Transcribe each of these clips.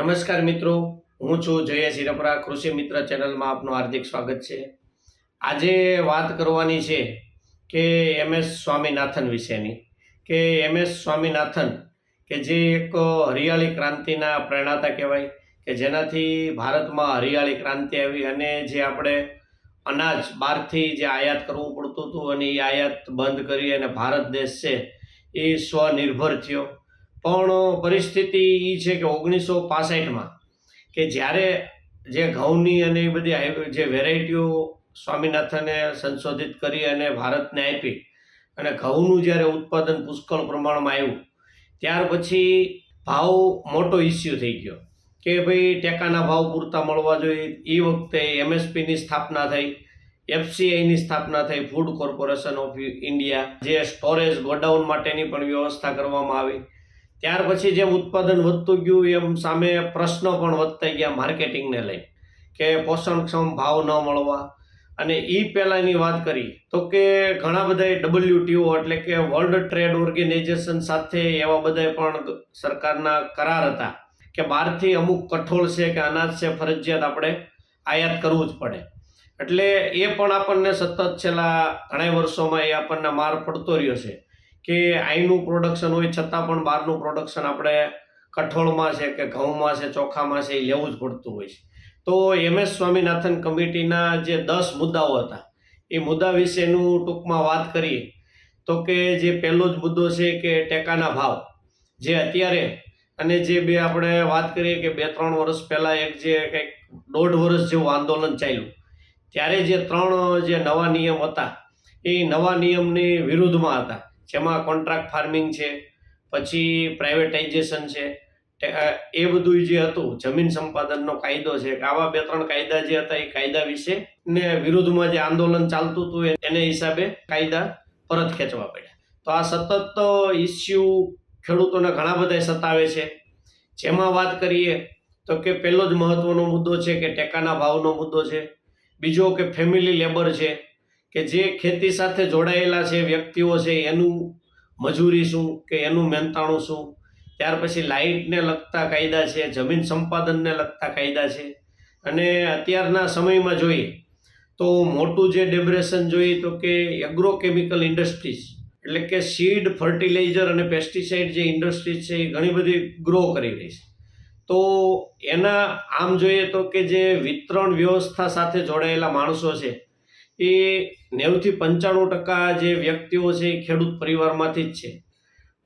નમસ્કાર મિત્રો, હું છું જય સિરપરા કૃષિ મિત્ર ચેનલમાં આપનું હાર્દિક સ્વાગત છે. આજે વાત કરવાની છે કે એમ એસ સ્વામિનાથન વિશેની. કે એમ એસ સ્વામિનાથન, કે જે એક હરિયાળી ક્રાંતિના પ્રેરણાતા કહેવાય, કે જેનાથી ભારતમાં હરિયાળી ક્રાંતિ આવી અને જે આપણે અનાજ બહારથી જે આયાત કરવું પડતું હતું અને એ આયાત બંધ કરી અને ભારત દેશ છે એ સ્વનિર્ભર થયો. પણ પરિસ્થિતિ એ છે કે ઓગણીસો પાસઠમાં કે જ્યારે જે ઘઉંની અને એ બધી જે વેરાયટીઓ સ્વામિનાથને સંશોધિત કરી અને ભારતને આપી અને ઘઉંનું જ્યારે ઉત્પાદન પુષ્કળ પ્રમાણમાં આવ્યું ત્યાર પછી ભાવ મોટો ઇસ્યુ થઈ ગયો કે ભાઈ ટેકાના ભાવ પૂરતા મળવા જોઈએ. એ વખતે એમએસપીની સ્થાપના થઈ, એફસીઆઈની સ્થાપના થઈ, ફૂડ કોર્પોરેશન ઓફ ઇન્ડિયા, જે સ્ટોરેજ ગોડાઉન માટેની પણ વ્યવસ્થા કરવામાં આવી. ત્યાર પછી જેમ ઉત્પાદન વધતું ગયું, એમ સામે પ્રશ્નો પણ વધતા ગયા માર્કેટિંગને લઈ કે પોષણક્ષમ ભાવ ન મળવા. અને એ પહેલાંની વાત કરી તો કે ઘણા બધા ડબલ્યુટીઓ એટલે કે વર્લ્ડ ટ્રેડ ઓર્ગેનાઇઝેશન સાથે એવા બધા પણ સરકારના કરાર હતા કે બહારથી અમુક કઠોળ છે કે અનાજ છે, ફરજિયાત આપણે આયાત કરવું જ પડે. એટલે એ પણ આપણને સતત છેલ્લા ઘણા વર્ષોમાં એ આપણને માર પડતો રહ્યો છે. કે અહીંનું પ્રોડક્શન હોય, છતાં પણ બહારનું પ્રોડક્શન આપણે કઠોળમાં છે કે ઘઉંમાં છે, ચોખામાં છે, એ લેવું જ પડતું હોય છે. તો એમ એસ સ્વામિનાથન કમિટીના જે દસ મુદ્દાઓ હતા, એ મુદ્દા વિશેનું ટૂંકમાં વાત કરીએ. તો કે જે પહેલો જ મુદ્દો છે કે ટેકાના ભાવ, જે અત્યારે અને જે બે આપણે વાત કરીએ કે બે ત્રણ વર્ષ પહેલાં એક જે કંઈક દોઢ વર્ષ જેવું આંદોલન ચાલ્યું, ત્યારે જે ત્રણ જે નવા નિયમ હતા, એ નવા નિયમની વિરુદ્ધમાં હતા. જેમાં કોન્ટ્રાક્ટ ફાર્મિંગ છે, પછી પ્રાઇવેટાઇઝેશન છે એ બધું જે હતું, જમીન સંપાદનનો કાયદો છે, કે આવા બે ત્રણ કાયદા જે હતા, એ કાયદા વિશે ને વિરુદ્ધમાં જે આંદોલન ચાલતું હતું એને હિસાબે કાયદા પરત ખેંચવા પડ્યા. તો આ સતત ઇસ્યુ ખેડૂતોને ઘણા બધા સતાવે છે. જેમાં વાત કરીએ, તો કે પહેલો જ મહત્વનો મુદ્દો છે કે ટેકાના ભાવનો મુદ્દો છે. બીજો કે ફેમિલી લેબર છે. કે જે ખેતી સાથે જોડાયેલા છે, વ્યક્તિઓ છે, એનું મજૂરી શું કે એનું મહેનતાણું શું? ત્યાર પછી લાઇટને લગતા કાયદા છે, જમીન સંપાદનને લગતા કાયદા છે. અને અત્યારના સમયમાં જોઈએ તો મોટું જે ડેબ્રેશન જોઈએ તો કે એગ્રોકેમિકલ ઇન્ડસ્ટ્રીઝ, એટલે કે સીડ ફર્ટિલાઇઝર અને પેસ્ટિસાઇડ જે ઇન્ડસ્ટ્રીઝ છે એ ઘણી બધી ગ્રો કરી રહી છે. તો એના આમ જોઈએ તો કે જે વિતરણ વ્યવસ્થા સાથે જોડાયેલા માણસો છે એ નેવથી પંચાણું ટકા જે વ્યક્તિઓ છે એ ખેડૂત પરિવારમાંથી જ છે.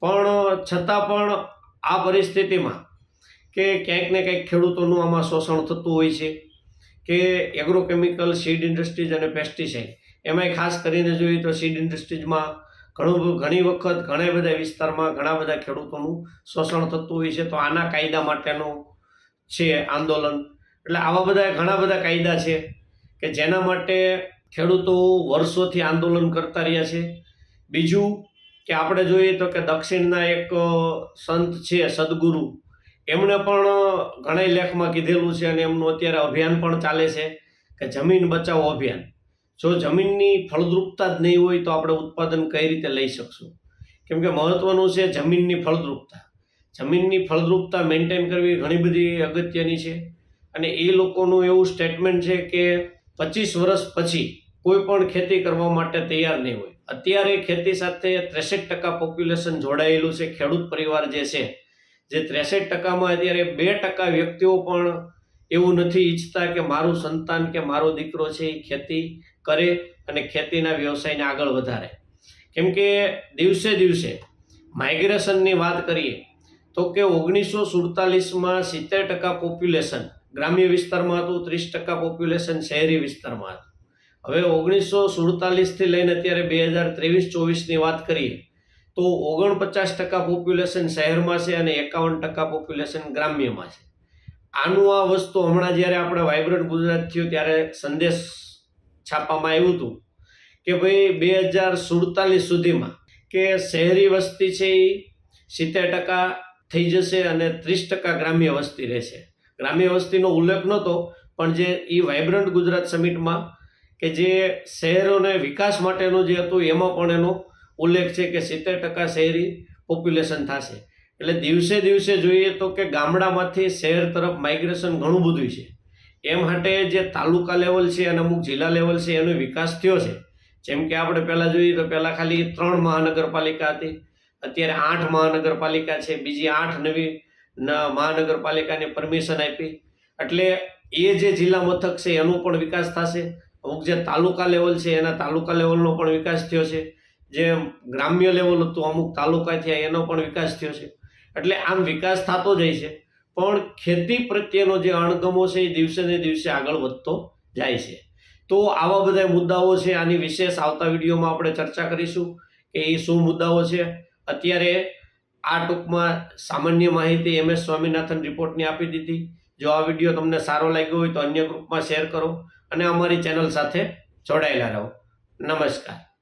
પણ છતાં પણ આ પરિસ્થિતિમાં કે ક્યાંક ને ક્યાંક ખેડૂતોનું આમાં શોષણ થતું હોય છે, કે એગ્રોકેમિકલ સીડ ઇન્ડસ્ટ્રીઝ અને પેસ્ટિસાઇડ એમાંય ખાસ કરીને જોઈએ તો સીડ ઇન્ડસ્ટ્રીઝમાં ઘણું ઘણી વખત ઘણા બધા વિસ્તારમાં ઘણા બધા ખેડૂતોનું શોષણ થતું હોય છે. તો આના કાયદા માટેનું છે આંદોલન. એટલે આવા બધા ઘણા બધા કાયદા છે કે જેના માટે ખેડૂતો વર્ષોથી આંદોલન કરતા રહ્યા છે. બીજું કે આપણે જોઈએ તો કે દક્ષિણના એક સંત છે સદગુરુ. એમણે પણ ઘણા લેખમાં કીધેલું છે અને એમનું અત્યારે અભિયાન પણ ચાલે છે કે જમીન બચાવો અભિયાન. જો જમીનની ફળદ્રુપતા જ નહીં હોય તો આપણે ઉત્પાદન કઈ રીતે લઈ શકશું? કેમ કે મહત્વનું છે જમીનની ફળદ્રુપતા. જમીનની ફળદ્રુપતા મેન્ટેન કરવી ઘણી બધી અગત્યની છે. અને એ લોકોનું એવું સ્ટેટમેન્ટ છે કે પચીસ વર્ષ પછી કોઈ પણ ખેતી કરવા માટે તૈયાર નહીં હોય. અત્યારે ખેતી સાથે ત્રેસઠ ટકા પોપ્યુલેશન જોડાયેલું છે. ખેડૂત પરિવાર જે છે, જે ત્રેસઠ ટકામાં અત્યારે બે ટકા વ્યક્તિઓ પણ એવું નથી ઈચ્છતા કે મારું સંતાન કે મારો દીકરો છે એ ખેતી કરે અને ખેતીના વ્યવસાયને આગળ વધારે. કેમ કે દિવસે દિવસે માઇગ્રેશનની વાત કરીએ, તો કે ઓગણીસો સુડતાલીસમાં સિત્તેર ટકા પોપ્યુલેશન ગ્રામ્ય વિસ્તારમાં હતું, ત્રીસ ટકા પોપ્યુલેશન શહેરી વિસ્તારમાં હતું. હવે ઓગણીસો સુડતાલીસથી લઈને અત્યારે બે હજાર ત્રેવીસ ચોવીસની વાત કરીએ, તો ઓગણપચાસ ટકા પોપ્યુલેશન શહેરમાં છે અને એકાવન ટકા પોપ્યુલેશન ગ્રામ્યમાં છે. આનું આ વસ્તુ હમણાં જ્યારે આપણે વાઇબ્રન્ટ ગુજરાત થયું ત્યારે સંદેશ છાપવામાં આવ્યું હતું કે ભાઈ બે હજાર સુડતાલીસ સુધીમાં કે શહેરી વસ્તી છે એ સિત્તેર ટકા થઈ જશે અને ત્રીસ ટકા ગ્રામ્ય વસ્તી રહેશે. ગ્રામ્ય વસ્તીનો ઉલ્લેખ નહોતો, પણ જે એ વાઇબ્રન્ટ ગુજરાત સમિટમાં કે જે શહેરોને વિકાસ માટેનું જે હતું, એમાં પણ એનો ઉલ્લેખ છે કે સિત્તેર ટકા શહેરી પોપ્યુલેશન થશે. એટલે દિવસે દિવસે જોઈએ તો કે ગામડામાંથી શહેર તરફ માઇગ્રેશન ઘણું બધું છે. એમ માટે જે તાલુકા લેવલ છે અને અમુક જિલ્લા લેવલ છે, એનો વિકાસ થયો છે. જેમ કે આપણે પહેલાં જોઈએ તો પહેલાં ખાલી ત્રણ મહાનગરપાલિકા હતી. અત્યારે આઠ મહાનગરપાલિકા છે, બીજી આઠ નવી મહાનગરપાલિકાને પરમિશન આપી. એટલે એ જે જિલ્લા મથક છે, એનો પણ વિકાસ થશે. અમુક જે તાલુકા લેવલ છે, એના તાલુકા લેવલનો પણ વિકાસ થયો છે. જે ગ્રામ્ય લેવલ હતું, અમુક તાલુકા થયા, એનો પણ વિકાસ થયો છે. એટલે આમ વિકાસ થતો જાય છે, પણ ખેતી પ્રત્યેનો જે અણગમો છે, એ દિવસે ને દિવસે આગળ વધતો જાય છે. તો આવા બધા મુદ્દાઓ છે, આની વિશેષ આવતા વિડીયોમાં આપણે ચર્ચા કરીશું કે એ શું મુદ્દાઓ છે. અત્યારે આ ટૂંકમાં સામાન્ય માહિતી એમ એસ સ્વામિનાથન રિપોર્ટની આપી દીધી. જો આ વીડિયો તમને સારો લાગ્યો હોય તો અન્ય ગ્રુપમાં શેર કરો. અને અમારી ચેનલ સાથે જોડાયેલા રહો. નમસ્કાર.